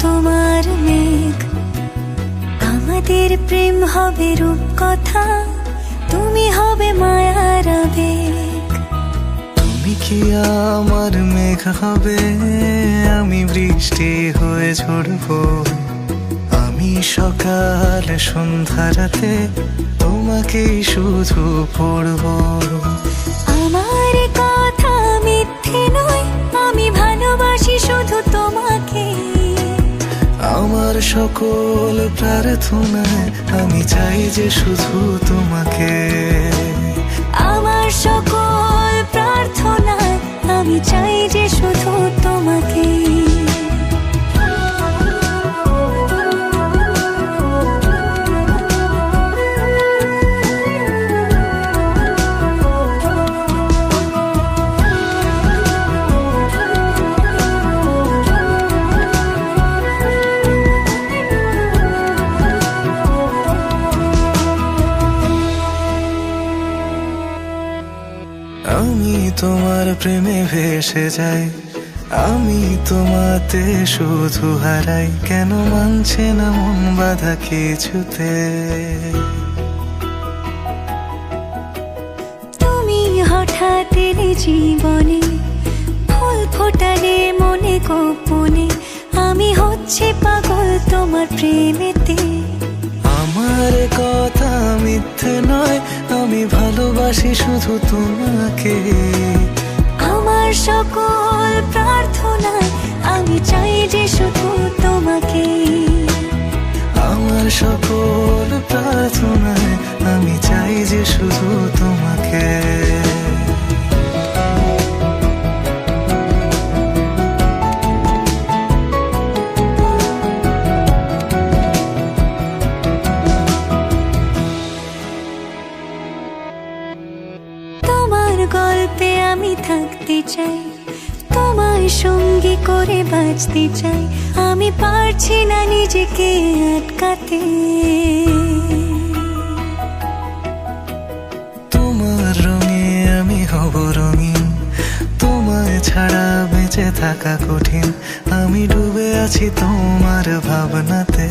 তোমার মেঘ। আমাদের প্রেম হবে রূপ কথা তুমি হবে মায়ার আবেগ। তুমি কি আমার মেঘ হবে আমি বৃষ্টি হয়ে ঝরবো। আমি সকাল সন্ধ্যা রাতে তোমাকেই শুধু পড়ব। আমার আমার সকল প্রার্থনায় আমি চাই যে শুধু তোমাকে। আমি তোমার প্রেমে ভেসে যাই। আমি তোমাতে শুধু হারাই। কেন মানছে না মন বাধা কিছুতে? তুমি হঠাৎ এলে জীবনে, ফুল ফোটালে মনে গোপনে। আমি হচ্ছে পাগল তোমার প্রেমেতে। ভালোবাসি শুধু তোমাকে। গল্পে আমি থাকতে চাই তোমায় সঙ্গী করে বাঁচতে চাই। আমি পারছি না নিজেকে আটকাতে। তোমার রঙে আমি হব রঙিন তোমায় ছাড়া বেঁচে থাকা কঠিন। আমি ডুবে আছি তোমার ভাবনাতে।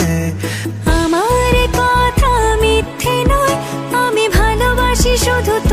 আমার কথা মিথ্যে নয় আমি ভালোবাসি শুধু আমার